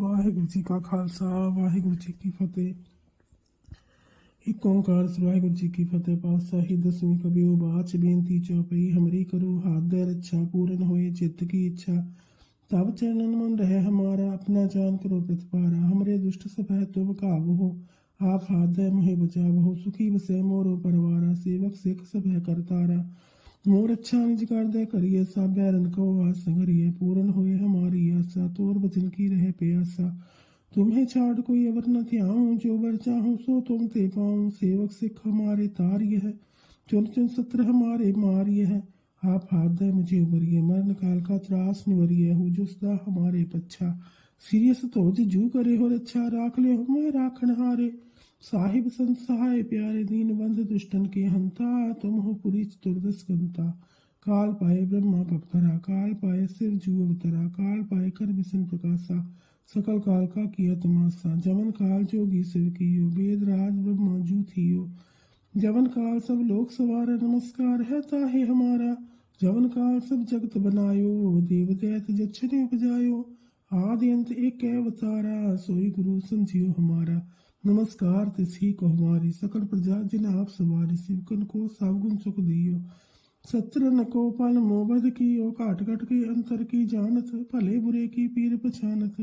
ਵਾਹਿਗੁਰੂ ਜੀ ਕਾ ਖਾਲਸਾ, ਵਾਹਿਗੁਰੂ ਜੀ ਕੀ ਫਤਿਹ। ਇਕ ਓੰਕਾਰ ਵਾਹਿਗੁਰੂ ਜੀ ਕੀ ਫਤਿਹ ਪਾਤਸ਼ਾਹੀ ਦਸਵੀਂ ਕਬੀ ਉਹ ਬਾਚ ਬੇਨਤੀ ਚੋ ਪਈ, ਹਮਰੀ ਕਰੋ, ਹਾਥ ਦੇ ਰੱਛਾ ਪੂਰਨ ਹੋਏ ਚਿੱਤ ਕੀ ਇੱਛਾ। ਤਬ ਚਰਨਨ ਮਨ ਰਹਿ ਹਮਾਰਾ, ਆਪਣਾ ਜਾਨ ਕਰੋ ਪ੍ਰਤਪਾਰਾ। ਹਮਰੇ ਦੁਸ਼ਟ ਸਭੈ ਤੁਮ ਕਾਵੋ ਆਪ ਹਾਥ ਦੇ ਮੋਹਿ ਬਚਾਵੋ। ਸੁਖੀ ਵਸੇ ਮੋਰੋ ਪਰਵਾਰਾ, ਸੇਵਕ ਸਿੱਖ ਸਭੈ ਕਰਤਾਰਾ। मोर अच्छा निज दे करिए सब बैरन को आस संगरिए पूर्ण होए हमारी आशा तोर बचन की रहे प्यासा। तुम्हें छाड़ कोई अवर न ध्याऊं, जो बर चाहूँ सो तुम ते पाऊँ। सेवक सिख हमारे तार्य है, चुन चुन सत्र हमारे मार्य है। आप हाथ दे मुझे उबरिए मरण काल का त्रास निवरिए। हो जुसदा हमारे पच्छा, सीरियस तो जू करे हो रच्छा, राख ले हो मैं राखण हारे। साहिब संत सहाय प्यारे दीन बंध दुष्टन के हंता, तुम हो पुरी चतुर्दश कंता काल पाए ब्रह्मा पपतरा काल पाए सिर जू अवतरा काल पाए कर विष्णु प्रकाशा। सकल काल का किया तमाशा जमन काल जोगी शिव कियो, वेद राज ब्रह्मा जू थियो। जवन काल सब लोक सवार, नमस्कार है ताहे हमारा। जवन काल सब जगत बनायो, देव दैत जच्छने उपजायो। आदि अंत एक अवतारा, सोई गुरु समझियो हमारा। नमस्कार तिसही को हमारी सकल प्रजा जिन आप सवारी शिवकन को सावगुण सुख दियो। सत्र न को पल मोबद की, ओ काट कट के अंतर की जानत, भले बुरे की पीर पछानत।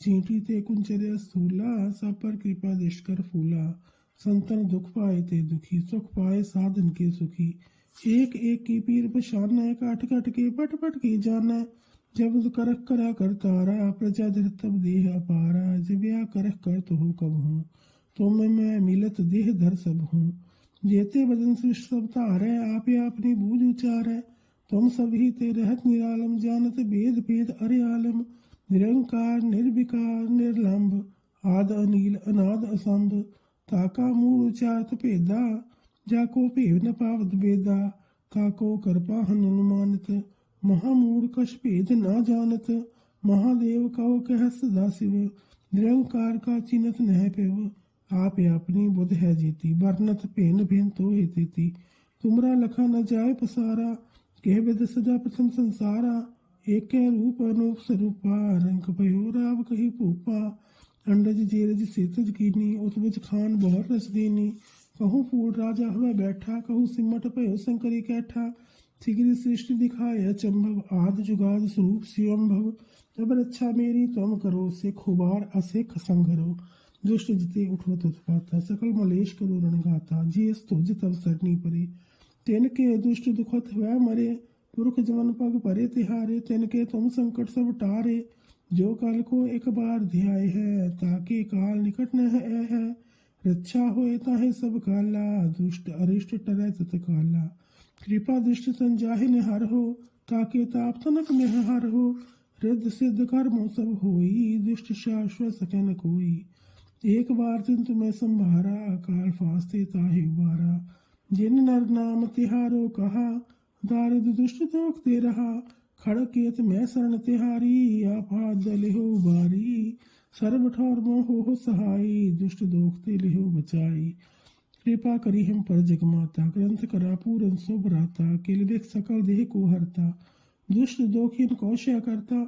चींटी ते कुंचरे स्थूला सब पर कृपा दृष्ट कर फूला। संतन दुख पाए ते दुखी, सुख पाए साधन के सुखी। एक एक की पीर पछान है काट काट के पट पट के जाना जब करख करा कर तारा प्रजा धर तब देह अपारा जब या करख कर तो हो कब हूँ तुम मैं मिलत देह धर सब हूँ जेते बदन सृष्ट सब तारे आप अपनी बूझ उचार है तुम सभी ते रहत निरालम जानत भेद भेद अरे आलम निरंकार निर्विकार निर्लंब आद अनिल अनाद असंभ ताका मूल उचारत भेदा जाको भेव न पावत बेदा काको करपा हनुमानित महामूढ़ कश भेद न जानत महादेव कहो कह सदा शिव निरंकार का चिन्हत नह पेव आप अपनी बुध है जीती वर्णत भेन भेन तो हे तेती तुमरा लखा न जाए पसारा कह विद सदा प्रथम संसारा एक रूप अनूप स्वरूपा रंग भयो राव कही भूपा अंडज जेरज सेतज कीनी उतबज खान बहुत रस दीनी कहूँ फूल राजा हुआ बैठा कहूँ सिमट भयो शंकरी कैठा थिगिर सृष्टि दिखाया चंभव, आद जुगाद स्वरूप शिवम भव जब रक्षा मेरी, तुम करो सिख खुबार असिख संघरो। दुष्ट जिते उठो उत्पाता सकल मलेश करो रणगाता जे स्तुज तब सरनी परे। तेन के दुष्ट दुखत हुआ मरे, पुरख जवन पग परे तिहारे। तेन के तुम संकट सब टारे, जो काल को एक बार ध्याय है, ताके काल निकट न है। रक्षा होए ताहे सब काला, दुष्ट अरिष्ट टरै तत काला। कृपा दृष्टि संजाहि हर हो ताके ताप तनक में हर हो। रिद्ध सिद्ध कर्मो सब होई, दुष्ट शाश्वत सके न कोई। एक बार दिन तुम्हें संभारा, काल फास्ते ताहे उबारा। जिन नर नाम तिहारो कहा दारिद दुष्ट दोख दे रहा खड़केत मैं शरण तिहारी, आप हाथ दले हो बारी। सर्व ठौर मोह हो सहाय दुष्ट दोखते लिहो बचाई। कृपा करी हम पर जगमाता, ग्रंथ करा पूरन सो भराता किलवेक सकल देह को हरता, दुष्ट दोखिन कौशया करता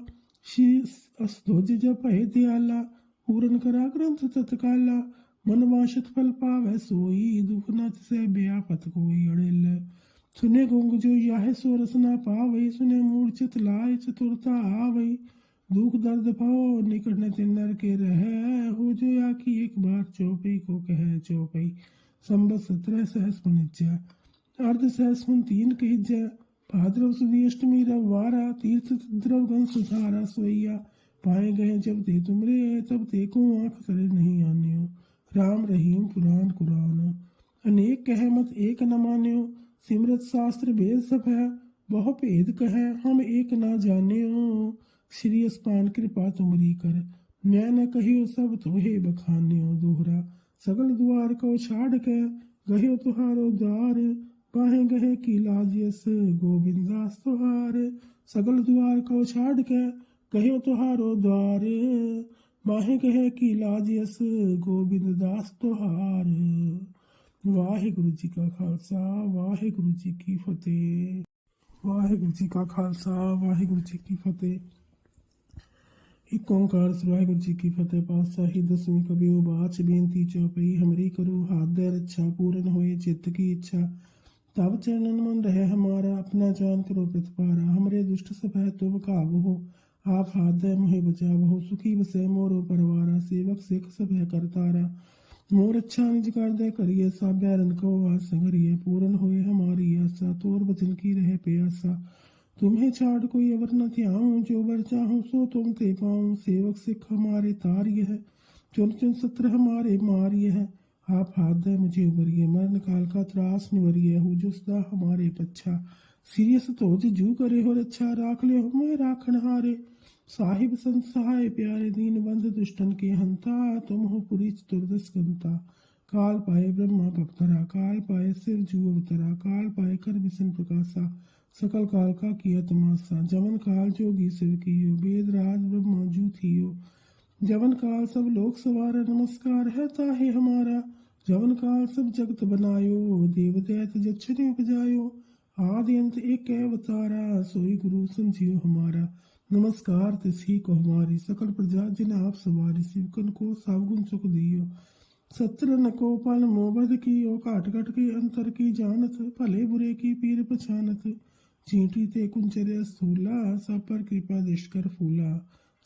असध्वज जब पहे दयाला पूरन करा ग्रंथ तत्काला, मन वांछित फल पावै सोई, दुख न से ब्यापत कोई अड़िल। सुने गुंग जो याह सो रसना पावई सुने मूर्छित लाय चतुरता आवई दुख दर्द पाओ, निकट न तिन्नर के रह, हो जो या की एक बार चौपई को कह चौपई। संबत सत्रह सहस मनिज्या अर्ध सहस मन तीन कहिज्या भाद्रव सुदी अष्टमी रविवारा तीर्थ द्रव गण सुधारा पाए गए जब ते तुमरे तब आँख करे नहीं राम रहीम पुराण कुरान। अनेक कह मत एक न मान्यो। सिमरत शास्त्र वेद सब है। बहु भेद कह, हम एक ना जान्यो। श्री अस्पान कृपा तुमरी कर। मैं न कहियो, सब तोहे बखान्यो दोहरा। सगल द्वार को छाड़ के गहियो तुहारो द्वार पाहे गहे की लाजियस गोविंदास तुहार सगल द्वार को छाड़ के गहियो तुहारो द्वार बाहे गहे की लाजियस गोविंद दास तुहार वाहिगुरु जी का खालसा वाहिगुरु जी की फतेह वाहिगुरु जी का खालसा वाहिगुरु जी की फतेह एक ओंकार सवाय गुरु जी की फतेह पातशाह दसवीं कभी उबाच बेनती चौपई हमरी करु हादर अच्छा पूर्ण होए, चित्त की इच्छा। तब चरणन मन रहे हमारा, अपना जान करो प्रतिपारा। हमरे दुष्ट सभय तुम काव हो, आप हाथ मुहे बचाव हो। सुखी बसे मोरो परवारा, सेवक सिख सभय करतारा मोर अच्छा निज कर दे करिए सा बैरन को आस संगरिए पूर्ण होए हमारी आशा, तोर बचन की रहे पे आशा तुम्हें छाड़ कोई अवर न ध्याऊं जो बर चाहूँ सो तुम ते पाऊँ सेवक सिख हमारे तार्य है, चुन चुन सत्र हमारे मार्य है। आप हाथ दे मुझे उबरिए, मरण काल का त्रास निवरिए, हूँ जो सदा हमारे पच्छा। सीरियस तो जू करे हो रच्छा राख ले हो मैं राखण हारे। साहिब संत सहाय प्यारे दीन बंद, दुष्टन के हंता, तुम हो पुरी चतुर्दश गंता काल पाए ब्रह्मा भक्तरा, काल पाए सिर जू अवतरा, काल पाए कर विष्णु प्रकाशा। सकल काल का किया तमाशा। जवन काल जोगी शिव कियो वेद राज ब्रह्मा जू थियो। जवन काल सब लोक सवार, नमस्कार है ताहे हमारा। जवन काल सब जगत बनायो, देव दैत जच्छने उपजायो। आदि अंत एक अवतारा, सोई गुरु समझियो हमारा। नमस्कार तिसी को हमारी, सकल प्रजा जिन आप सवारी शिवकन को सावगुण सुख दियो। सत्र न को पल मोबद की ओ काट कट के अंतर की जानत, भले बुरे की पीर पछानत। चींटी ते कुंचरे स्थूला सब पर कृपा कर फूला।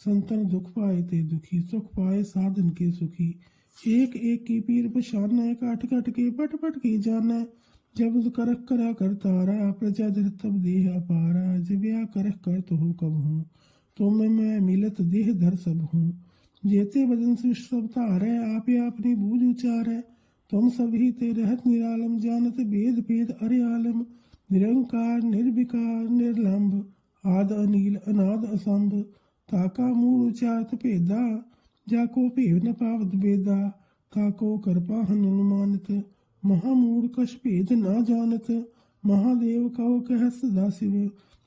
संतन दुख पाए ते दुखी, सुख पाए साधन के सुखी। एक एक की पीर पछान है काट काट के पट पट की जाना जब करक करा कर तारा, प्रजा धर तब देह अपारा। जब या करक कर तो हो कब हूँ तो मैं मैं मिलत देह धर सब हूँ। जेते बदन सृष्ट सब तारे आपे अपनी बूझ उचार है तुम सभी ते रहत निरालम, जानत वेद भेद अरे आलम। निरंकार निर्विकार निर्लंब आद अनील अनाद असंभ ताका मूल उचारत भेदा जाको भेव न पावत बेदा ताको कृपा हनुमानित महामूढ़ कश भेद ना जानत महादेव कहो कह सदा शिव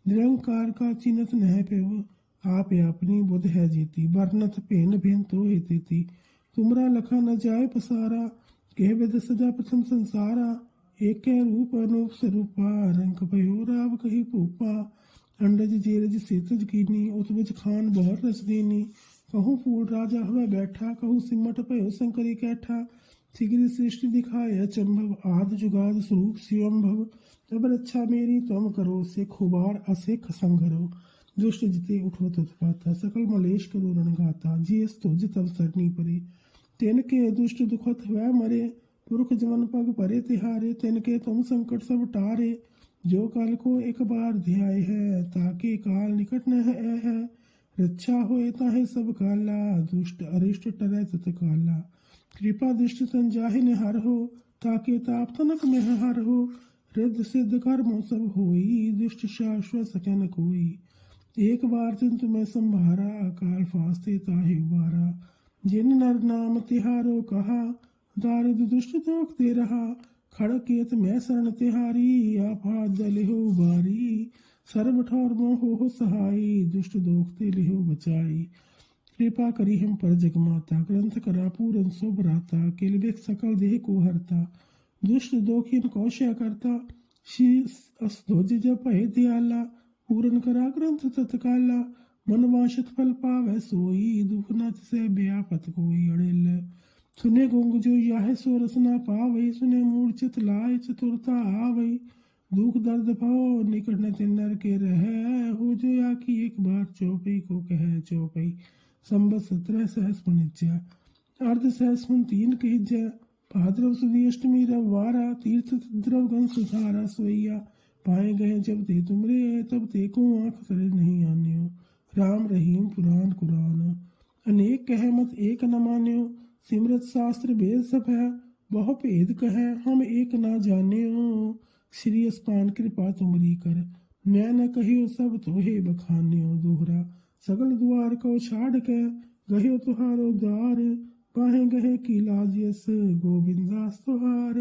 निरंकार का चिन्हत नह पेव आप अपनी बुध है जीती वर्णत भेन भेन तो हे तेती तुमरा लखा न जाए पसारा कह विद सजा प्रथम संसारा एक रूप अनूप स्वरूपा रंग भयो राव कही भूपा अंडज जेरज सेतज कीनी, उतबज खान बहुत रस दीनी। कहूँ फूल राजा हवा बैठा, कहूँ सिमट भयो शंकरी कैठा। सिगरी सृष्टि दिखाए चंभव आद जुगाद स्वरूप शिवम्भव जब रक्षा मेरी, तुम करो से खुबार असेख संघरो। दुष्ट जिते उठवत उत्पाता सकल मलेश करो रणगाता जियस तो जित अवसरनी परे। तेन के दुष्ट दुखत वह मरे। पुरख जवन पग परे तिहारे तेन के तुम संकट सब टारे। जो काल को एक बार ध्याय है ताकि काल निकट न है, है। रक्षा होए ताहे सब काला दुष्ट अरिष्ट टरे तत काला। कृपा दृष्ट संजाहि निहार हो ताकि ताप तनक में हर हो। रिद्ध सिद्ध कर्म सब होई दुष्ट शाश्वत सके न कोई। एक बार तिन तुम्हें संभारा काल फास्ते ताहे उबारा। जिन नर नाम तिहारो कहा दारिद दुष्ट दोख दे रहा खड़केत मैं शरण तिहारी आपात दले हो उबारी सर्व ठौर मोह हो सहाई, दुष्ट दोखते लिहो बचाई। कृपा करी हम पर जगमाता, ग्रंथ करा पूरन सो भराता किलबेक सकल देह को हरता। दुष्ट दोखिन कौशय करता, शीस असध्वज जप है दयाला पूरन करा ग्रंथ तत्काला मन वाशत फल पावे सोई, दुख न से ब्यापत कोई अड़िल। सुने गुंग जो यह सो रसना पावई, सुने मूर्छित लाय चतुरता आवई। दुख दर्द भाव निकट न तिन्नर के रह। हो जो या की एक बार चौपई को कह चौपई। संबत सत्रह सहस मनिज्या अर्ध सहस मन तीन कहिज्या। भाद्रव सुदी अष्टमी रविवारा तीर्थ द्रव गण सुधारा सोइया पाए गए जब ते तुमरे, तब को आँख सरे नहीं आने राम रहीम पुराण कुरान। अनेक कह मत, एक न मान्यो। सिमरत शास्त्र वेद सब है बहु भेद कहे, हम एक ना जाने हो श्री अस्पान कृपा तुमरी कर, मैं न कहियो सब तोहे बखान्यो दोहरा। सगल द्वार को छाड़ के गहे तुहारो द्वार। पाहे गहे की लाजियस गोविंदास तुहार।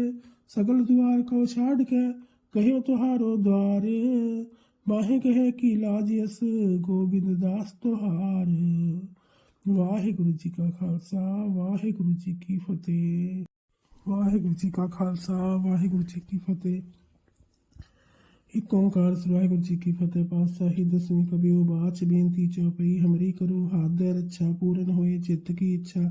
सगल द्वार को छाड़ के कहो तुहारो द्वार। बाहे कहे की लाजियस गोविंद दास तुहार। ਵਾਹਿਗੁਰੂ ਜੀ ਕਾ ਖਾਲਸਾ ਵਾਹਿਗੁਰੂ ਜੀ ਕੀ ਫਤਿਹ ਵਾਹਿਗੁਰੂ ਜੀ ਕਾ ਖਾਲਸਾ ਵਾਹਿਗੁਰੂ ਜੀ ਕੀ ਫਤਿਹ ਇੱਕ ਓੰਕਾਰ ਸ੍ਰੀ ਵਾਹਿਗੁਰੂ ਜੀ ਕੀ ਫਤਿਹ ਪਾਤਸ਼ਾਹੀ ਦਸਵੀਂ ਕਬੀਓ ਬਾਚ ਬੇਨਤੀ ਚੌਪਈ ਹਮਰੀ ਕਰੂ ਹਾਥ ਦੇ ਰੱਛਾ ਪੂਰਨ ਹੋਏ ਚਿੱਤ की इच्छा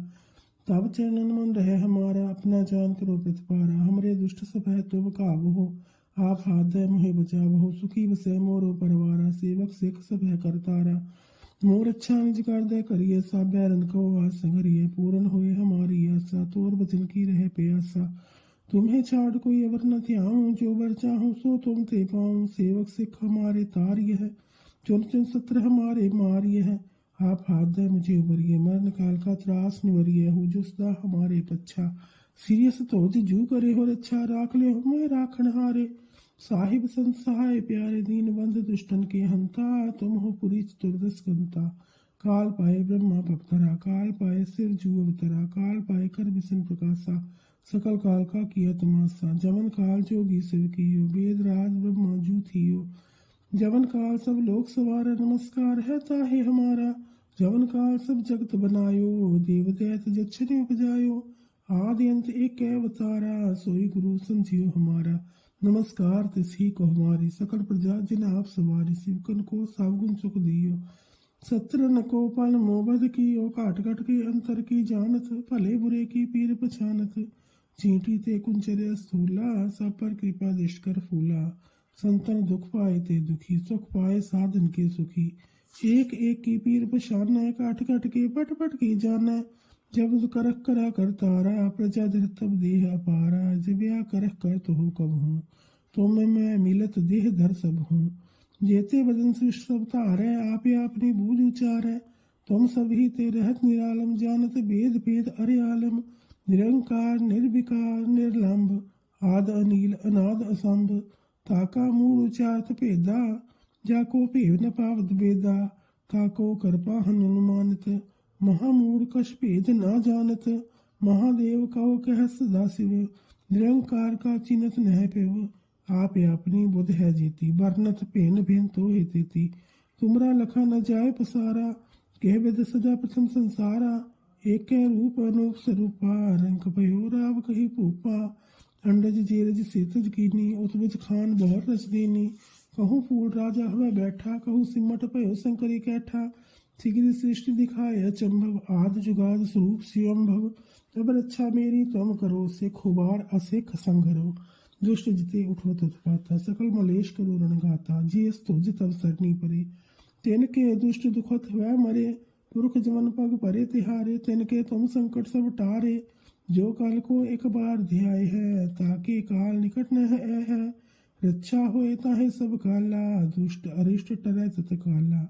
तब चरणन मन रहे हमारा अपना जान करो प्रतिपारा हमरे दुष्ट सब है तुम काबू हो आप हाथ दे मुहे बचाव हो सुखी बसे मोरो परवारा सेवक सिख सब है करतारा मोर अच्छा निज दे करिए सब बैरन को आस संगरिए पूर्ण होए हमारी आशा, तोर बचन की रहे प्यासा। तुम्हें छाड़ कोई अवर न ध्याऊं, जो बर चाहूँ सो तुम ते पाऊँ। सेवक सिख हमारे तार्य है, चुन चुन सत्र हमारे मार्य है। आप हाथ दे मुझे उबरिए मरण काल का त्रास निवरिए, हो जुसदा हमारे पच्छा। सीरियस तो जू करे हो रच्छा राख ले हो मैं राखण हारे साहिब संत सहाय प्यारे दीन बंद दुष्टन के हंता, तुम हो पुरी चतुर्दश कंता काल पाए ब्रह्मा भक्तरा, काल पाए सिर जू अवतरा, काल पाए कर विष्णु प्रकाशा। सकल काल का किया तमाशा जमन काल जोगी शिव कियो, वेद राज ब्रह्मा जू थियो। जवन काल सब लोक सवार, नमस्कार है ताहे हमारा। जवन काल सब जगत बनायो, देव दैत जक्षने उपजायो। आदि अंत एक अवतारा, सोई गुरु समझियो हमारा। नमस्कार तिसही को हमारी सकल प्रजा जिन आप सवारी शिवकन को सावगुण सुख दियो। सत्र न को पल मोबद की, ओ काट काट के अंतर की जानत, भले बुरे की पीर पछानत। चींटी ते कुंचरे स्थूला सब पर कृपा दृष्ट कर फूला। संतन दुख पाए ते दुखी, सुख पाए साधन के सुखी। एक एक की पीर पछान है काट काट के पट पट के जाना जब करख करा कर तारा प्रजा धर तब देह अपारा जब या करख कर तो हो कब हूँ तो मैं मैं मिलत देह धर सब हूँ जेते बदन सृष्ट सब तारे आप ही अपनी बूझ उचार है तुम सभी ते रहत निरालम जानत वेद भेद अरे आलम निरंकार निर्विकार निर्लंब आद अनिल अनाद असंभ ताका मूल उचारत भेदा जाको भेव न पावत बेदा ताको करपा हनुमानित महामूढ़ कश भेद न जानत, महादेव कहो कह सदा शिव निरंकार का चिन्हत नह पेव। आप अपनी बुध है जीती, वर्णत भेन भेन तो हे तेती। तुमरा लखा न जाय पसारा, कह वेद सदा प्रथम संसारा। एक रूप अनूप स्वरूपा रंग भयो राव कही भूपा अंडज जेरज सेतज कीनी, उतबज खान बहुत रच दीनी। कहूँ फूल राजा हवा बैठा, कहूँ सिमट भयो शंकरी कैठा। सिगिर सृष्टि दिखाए अचंभव आद जुगाद स्वरूप शिवम्भव अब रक्षा मेरी तुम करो से खुबार असेख संघरो। दुष्ट जिते उठो तुत्पाता सकल मलेश करो रणगाता जे स्तुज तब सरनी परे। तिनके दुष्ट दुखत वह मरे पुरख जवन पग परे तिहारे। तेन के तुम संकट सब टारे। जो काल को एक बार ध्याय है ताके काल निकट न है, रक्षा होए ताहे सब काला दुष्ट अरिष्ट टरे तत काला।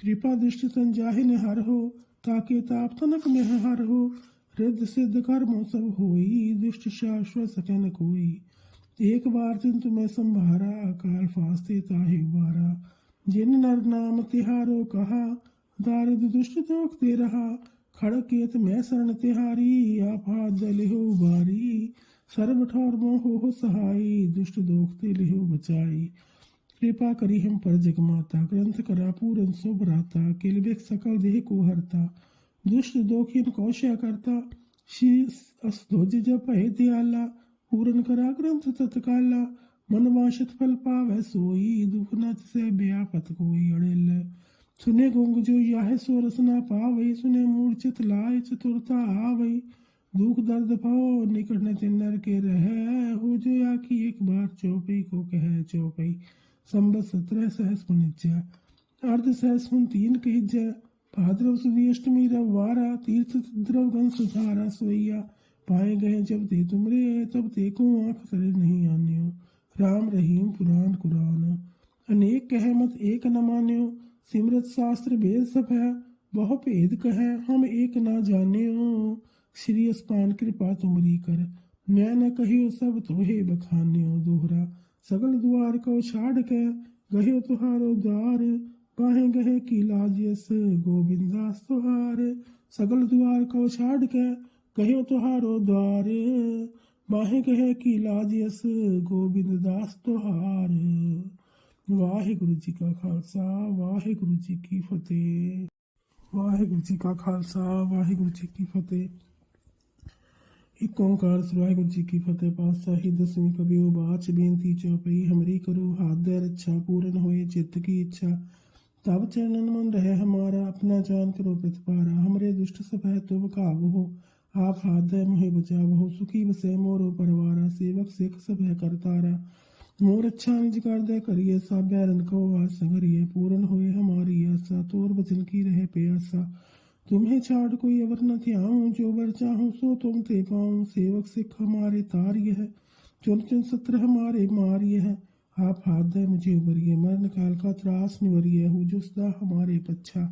कृपा दृष्टि संजाहि हर हो, ताके ताप तनक में हर हो। रिद्ध सिद्ध कर्म सब होई, दुष्ट शाश्वत सके न कोई। एक बार दिन तुम्हें संभारा अकाल फास्ते ताहे उबारा। जिन नर नाम तिहारो कहा दारिद दुष्ट दे रहा। खड़केत मैं शरण तिहारी, आप हाथ दले हो उबारी सर्व ठौर मोह हो सहाई, दुष्ट दोखते लिहो बचाई। कृपा करी हम पर जगमाता, ग्रंथ करा पूरन सो भराता किलवेक सकल देह को हरता, दुष्ट दोखिन कौशा करता, शीस असध्वज जप है दयाला पूरन करा ग्रंथ तत्काला मन वाशत फल पावै सोई, दुख न से ब्यापत कोई अड़ेल। सुने गुंग जो याह सो रसना पावई सुने मूर्छित लाय चतुरता आवई दुख दर्द पाओ, निकट न तिन्नर के रह, हो जो या की एक बार चौपई को कह चौपई। संबत सत्रह सहस पुनिज्या। अर्ध सहस पुन तीन कहिज्या। भाद्रव सुदी अष्टमी रविवारा तीर्थ द्रव गण सुधारा सोइया पाए गए जब ते तुमरे, तब को आँख तरे नहीं आन्यो। राम रहीम पुराण कुरान। अनेक कह मत एक न मान्यो। सिमरत शास्त्र भेद सब है। बहु भेद कह, हम एक ना जान्यो। श्री अस्पान कृपा तुमरी कर। न्याय न कहियो सब तोहे बखान्यो दोहरा। सगल द्वार को छाड़ के गहियो तुहारो द्वार बाहे गहे की लाजियस गोविंदास तुहार सगल द्वार को छाड़ के कहियो तुहारो द्वार बाहे गहे की लाजियस गोविंद दास तुहार ਵਾਹਿਗੁਰੂ ਜੀ ਕਾ ਖਾਲਸਾ ਵਾਹਿਗੁਰੂ ਜੀ ਕੀ ਫਤਿਹ ਵਾਹਿਗੁਰੂ ਜੀ ਕਾ ਖਾਲਸਾ ਵਾਹਿਗੁਰੂ ਜੀ ਕੀ ਫਤਿਹ ਇੱਕ ਓੰਕਾਰ ਸ੍ਰੀ ਵਾਹਿਗੁਰੂ ਜੀ ਕੀ ਫਤਿਹ ਪਾਤਸ਼ਾਹੀ ਦਸਵੀਂ ਕਬੀਓ ਬਾਚ ਬੇਨਤੀ ਚੌਪਈ ਹਮਰੀ ਕਰੂ ਹਾਥ ਦੇ ਰੱਛਾ ਪੂਰਨ ਹੋਏ चित्त की इच्छा तब चरणन मन रहे हमारा अपना जान करो प्रतिपारा हमरे दुष्ट सब है तुम काबू हो आप हाथ दे मुहे बचाव हो सुखी बसे मोरो परवारा सेवक सिख सब है करतारा मोर अच्छा निज कर दे करिए सब बैरन को आस संगरिए पूर्ण होए हमारी आशा तोर बचन की रहे प्यासा तुम्हें छाड़ कोई अवर न ध्याऊं जो बर चाहूँ सो तुम ते पाऊँ। सेवक सिख हमारे तार्य है, चुन चुन सत्र हमारे मार्य है। आप हाथ दे मुझे उबरिए मरण काल का त्रास निवरिए हो जुसदा हमारे पच्छा।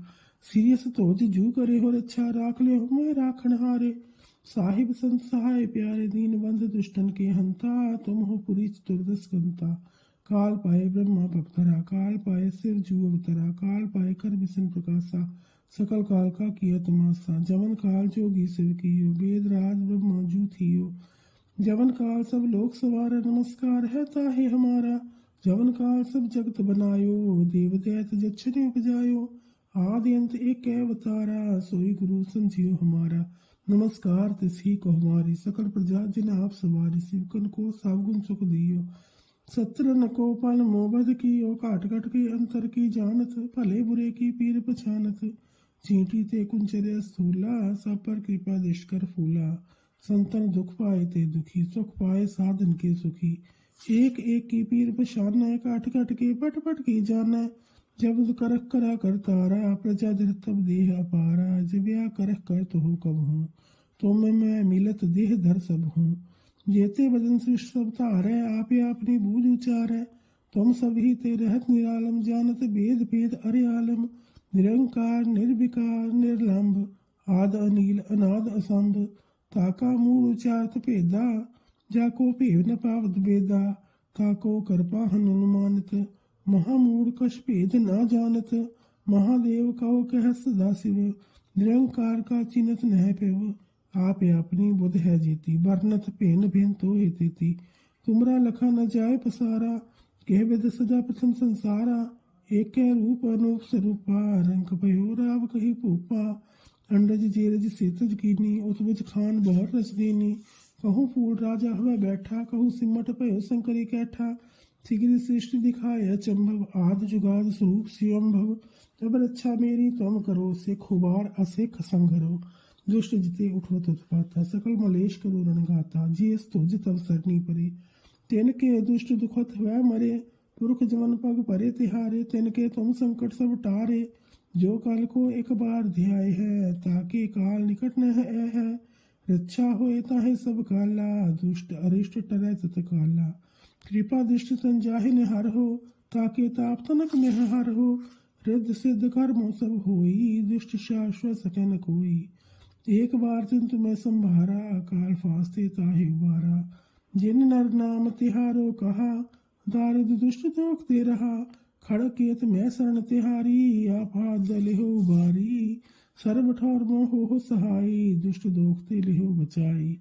सीरियस तो जू करे हो, रच्छा राख ले हो, मैं राखण हारे। साहिब संत सहाय प्यारे, दीन बंध दुष्टन के हंता। तुम हो पुरी चतुर्दश कंता काल पाए ब्रह्मा भक्तरा, काल पाए शिव जू अवतरा, काल पाए कर विष्णु प्रकाशा। सकल काल का किया तमाशा जमन काल जोगी शिव कियो, वेद राज ब्रह्मा जू जवन काल सब लोक सवार, नमस्कार है ताहे हमारा। जवन काल सब जगत बनायो, देव दैत जच्छने उपजायो। आदि अंत एक अवतारा, सोई गुरु समझियो हमारा। नमस्कार तिसही को हमारी सकल प्रजा जिन आप सवारी शिवकन को सावगुण सुख दियो। सत्र न को पल मोबद की ओ काट कट के अंतर की जानत, भले बुरे की पीर पछानत। चींटी ते कुंचरे स्थूला सब पर कृपा दिश कर फूला। संतन दुख पाए ते दुखी, सुख पाए साधन के सुखी। एक एक की पीर पछाना है काट काट के पट पट की जाना है जब करख करा कर तारा, प्रजा धर तब देह अपारा। जब या करख कर तो हो कब हूँ तो मैं मैं मिलत देह धर सब हूँ। जेते बदन सृष्ट सब तारे, आप या अपनी बूझ उचार। है तुम सभी ते रहत निरालम, जानत वेद भेद अरे आलम। निरंकार निर्विकार निर्लंब आद अनिल अनाद असंभ ताका मूड उचारत भेदा जाको भेव न पावत बेदा ताको करपा हनुमानित महामूड कश भेद न जानत महादेव कहो कह सदा शिव निरंकार का चिन्हत नह पेव आप अपनी बुध है जीती वर्णत भेन भेन तो हे तेती तुमरा लखा न जाय पसारा कह विद सदा प्रथम संसारा एक रूप अनूप स्वरूपा रंग भयो राव कही भूपा अंडज जेरज सेतज कीनी, उतबज खान बहुत रच दीनी। कहूँ फूल राजा हुआ बैठा, कहूँ सिमट भयो शंकरी कैठा। सिगिर सृष्टि दिखाया चंभव आद जुगाद स्वरूप शिवम्भव जब रक्षा मेरी तुम करो, सिख उबार असिख संघरो। दुष्ट जिते उठवत उत्पाता सकल मलेश करो रणगाता। जियस तुझ तब सरनी परे। तेन के दुष्ट दुखत वह मरे। पुरख जवन पग परे तिहारे तेन के तुम संकट सब टारे। जो काल को एक बार ध्याय है ताके काल निकट न है, रक्षा होए ताहे सब काला दुष्ट अरिष्ट टरे तत काला। कृपा दृष्टि संजाहि निहार हो ताके ताप तनक में हर हो। रिद्ध सिद्ध कर्मो सब होई दुष्ट शाश्वत सके न कोई। एक बार दिन तुम्हें संभारा काल फास्ते ताहे उबारा। जिन नर नाम तिहारो कहा दारिद दुष्ट दे रहा। खड़केत मैं शरण तिहारी आप हाथ दले हो उबारी सर्व ठौर मोह हो सहाई, दुष्ट दोखते लिहो बचाई।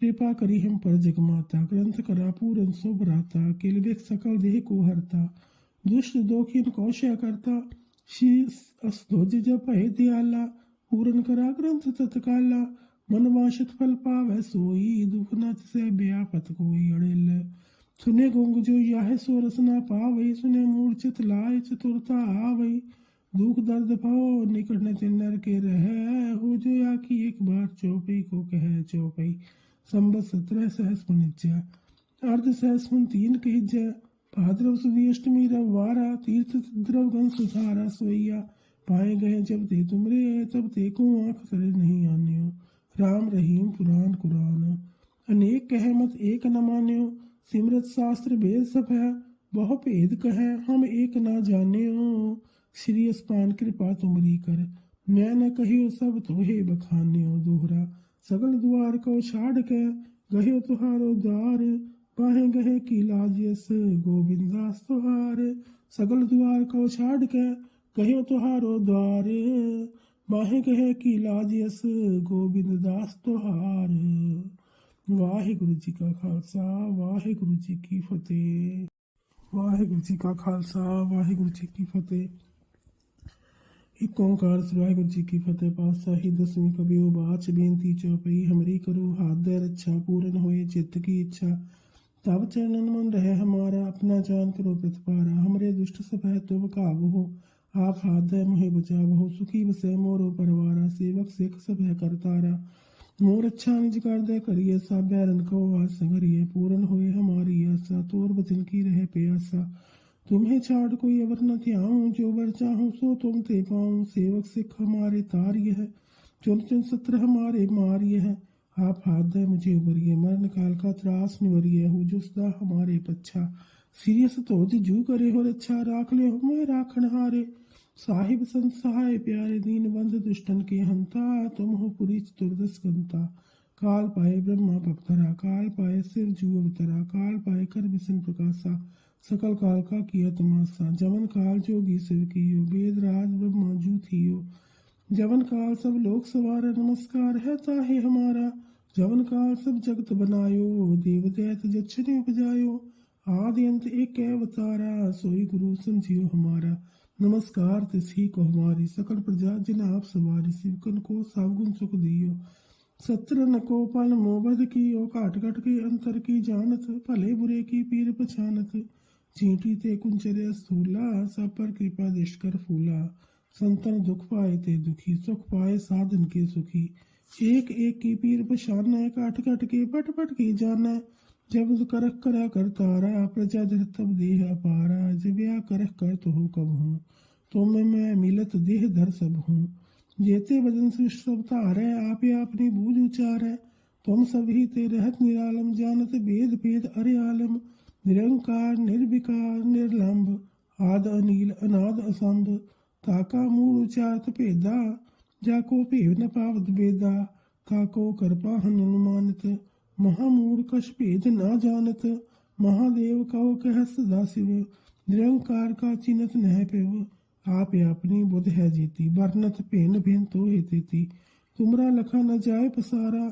कृपा करी हम पर जगमाता, ग्रंथ करा पूरन सो भराता किलवेक सकल देह को हरता। दुष्ट दोखिन कौशय करता, शीस असध्वज जब पहे दयाला पूरन करा ग्रंथ तत्काला मन वांछित फल पावै सोई। दुख न से ब्यापत कोई अड़िल। सुने गुंग जो यह सो रसना पावई सुने मूर्छित लाय चतुरता आवई दुख दर्द भाव निकट न तिन्नर के रह। हो जो या की एक बार चौपई को कह चौपई। संबत सत्रह सहस निज्या अर्ध सहस तीन कहिज्या। भाद्रव सुदी अष्टमी रविवारा तीर्थ द्रव गण सुधारा सोइया पाए गए जब ते तुमरे, तब ते को आँख करे नहीं आन्यो। राम रहीम पुराण कुरान। अनेक कह मत, एक न मान्यो। सिमरत शास्त्र वेद सब है बहु भेद कहे, हम एक ना जाने हो श्री अस्पान कृपा तुमरी कर, मैं न कहियो सब तोहे बखान्यो दोहरा। सगल द्वार को छाड़ के गहियो तुहारो द्वार पाहे गहे की लाजियस गोविंदास तुहार। सगल द्वार को छाड़ के कहियो तुहारो द्वार माहे कहे की लाजियस गोविंद दास तुहार। ਵਾਹਿਗੁਰੂ ਜੀ ਕਾ ਖਾਲਸਾ ਵਾਹਿਗੁਰੂ ਜੀ ਕੀ ਫਤਿਹ ਵਾਹਿਗੁਰੂ ਜੀ ਕਾ ਖਾਲਸਾ ਵਾਹਿਗੁਰੂ ਜੀ ਕੀ ਫਤਿਹ ਇੱਕ ਓੰਕਾਰ ਸ੍ਰੀ ਵਾਹਿਗੁਰੂ ਜੀ ਕੀ ਫਤਿਹ ਪਾਤਸ਼ਾਹੀ ਦਸਵੀਂ ਕਬੀਓ ਬਾਚ ਬੇਨਤੀ ਚੌਪਈ ਹਮਰੀ ਕਰੂ ਹਾਥ ਦੇ ਰੱਛਾ ਪੂਰਨ ਹੋਏ चित्त की इच्छा तब चरणन मन रहे हमारा अपना जान करो प्रतिपारा हमरे दुष्ट सब है तुम काबू हो आप हाथ दे मुहे बचाव हो सुखी बसे मोरो परवारा सेवक सिख सब है करतारा मोर अच्छा निज दे करिए सब बैरन को आस संगरिए पूर्ण होए हमारी आशा, तोर बचन की रहे प्यासा। तुम्हें छाड़ कोई अवर न त्याऊं जो वर चाहूँ सो तुम ते पाऊँ। सेवक सिख हमारे तार्य है, चुन चुन सत्र हमारे मार्य है। आप हाथ दे मुझे उबरिए मरण काल का त्रास निवरिए, हो जुसदा हमारे पच्छा। सीरियस तो जू करे हो रच्छा राख ले हो मैं राखण हारे। साहिब संत सहाय प्यारे दीन बंध दुष्टन के हंता, तुम हो पुरी चतुर्दश गंता। काल पाए ब्रह्मा भक्तरा, काल पाए सिर जू अवतरा काल पाए कर विष्णु प्रकाशा। सकल काल का किया तमाशा जमन काल जोगी शिव कियो वेद राज ब्रह्मा जू थियो। जवन काल सब लोक सवार, नमस्कार है ताहे हमारा। जवन काल सब जगत बनायो, देव दैत जच्छने उपजायो। आदि अंत एक अवतारा, सोई गुरु समझियो हमारा। नमस्कार तिसही को हमारी सकल प्रजा जिन आप सवारी शिवकन को सावगुण सुख दियो सत्र न को पल मोबद की ओ काट काट के अंतर की जानत भले बुरे की पीर पछानत चींटी ते कुंचरे स्थूला सब पर कृपा दिश कर फूला संतन दुख पाए ते दुखी सुख पाए साधन के सुखी एक एक की पीर पछान है काट काट के पट पट की जाना जब करख करा कर तारा प्रजा धर तब देह अपारा जब या करख कर तो हो कब हूँ तो मैं मैं मिलत देह धर सब हूँ जेते बदन सृष्ट सब तारे आप या अपनी बूझ उचार है तुम सभी ते रहत निरालम जानत वेद भेद अरे आलम निरंकार निर्विकार निर्लंब आद अनिल अनाद असंभ ताका मूल उचारत भेदा जाको भेव न पावत बेदा काको करपा हन अनुमानित महामूढ़ कश भेद न जानत महादेव कहो कह सदा शिव निरंकार का चिन्हत नह पेव आप अपनी बुध है जीती वर्णत भेन भेन तो हे तेती तुमरा लखा न जाय पसारा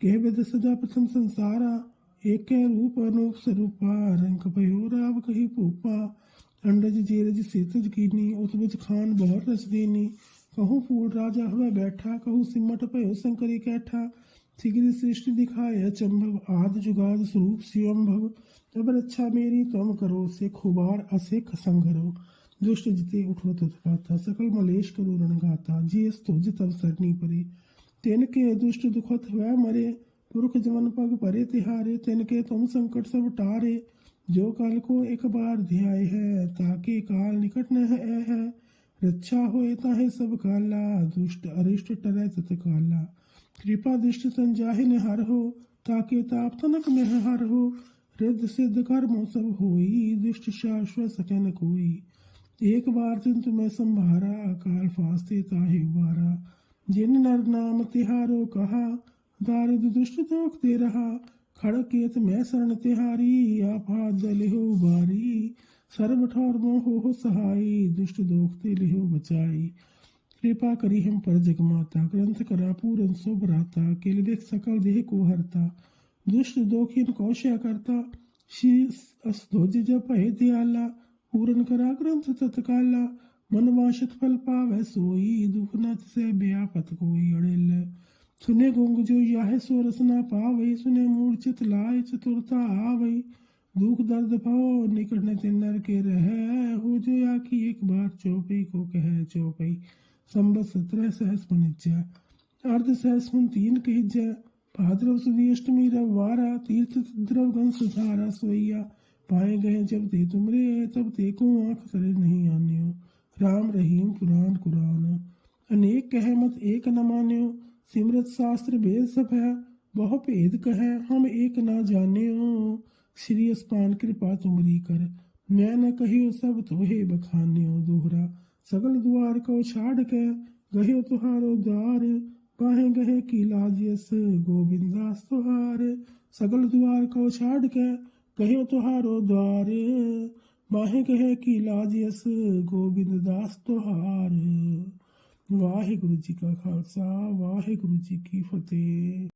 कह विद सदा प्रथम संसारा एक रूप अनूप स्वरूपा रंग भयो राव कही भूपा अंडज जेरज सेतज कीनी उतबज खान बहुत रच देनी कहूँ फूल राजा हुआ बैठा कहूँ सिमट भयो शंकरी कैठा सिगरी सृष्टि दिखाए अचंभव आद जुगाद स्वरूप शिवम्भव अब रक्षा मेरी तुम करो से खुबार असेख संघरो। दुष्ट जिते उठो तुत्पाता सकल मलेश करो रणगाता जे स्तुज तब सरनी परे। तिन के दुष्ट दुखत हुआ मरे। पुरख जवन पग परे तिहारे तिन के तुम संकट सब टारे। जो काल को एक बार ध्याय है ताकि काल निकट न है, रक्षा होए ताहे सब काला दुष्ट अरिष्ट टरे तत काला। कृपा दृष्टि संजाहिन हर हो, ताकि ताप तनक में हर हो। रिद्ध सिद्ध कर्म सब होई, दुष्ट शाश्वत सके न कोई। एक बार दिन तुम्हें संभारा, काल फास्ते ताहे उबारा। जिन नर नाम तिहारो कहा दारिद दुष्ट दे रहा। खड़केत मैं शरण तिहारी, आप हाथ दले हो बारी। सर्व ठौर मोह हो सहाई, दुष्ट दोखते लिहो बचाई। कृपा करी हम पर जगमाता, ग्रंथ करा पूरन सो भराता केल देख सकल देह को हरता, दुष्ट दोखिन कौशया करता, शीस असध्वज जप है दयाला पूरन करा ग्रंथ तत्काला, मन वाशत फल पावै सोई, दुख नत से ब्यापत कोई अड़ेल। सुने गुंग जो याह सो रसना पावई सुने मूर्छित लाय चतुरता आवई दुख दर्द भाव निकट न तिन्नर के रह, हो जो या की एक बार चौपई को कह चौपई। संबत सत्रह सहस मनिज्जा अर्ध सहस मन तीन कहिज्जा भाद्रव सुदी अष्टमी रविवारा, तीर्थ द्रव गण सुधारा सोइया पाए गए जब ते तुमरे तब ते को आँख तरे नहीं आन्यो, राम रहीम पुराण कुरान। अनेक कह मत एक न मान्यो, सिमरत शास्त्र वेद सब है बहु भेद कह हम एक ना जान्यो। श्री अस्पान कृपा तुमरी कर, मैं न कहियो सब तोहे बखान्यो दोहरा। सगल द्वार को छाड़ के गहियो तुहारो द्वार बाहे गहे की लाजियस गोविंदास तुहार सगल द्वार को छाड़ के गहियो तुहारो द्वार बाहे गहे की लाजियस गोविंद दास तुहार वाहिगुरु जी का खालसा वाहिगुरु जी की फतेह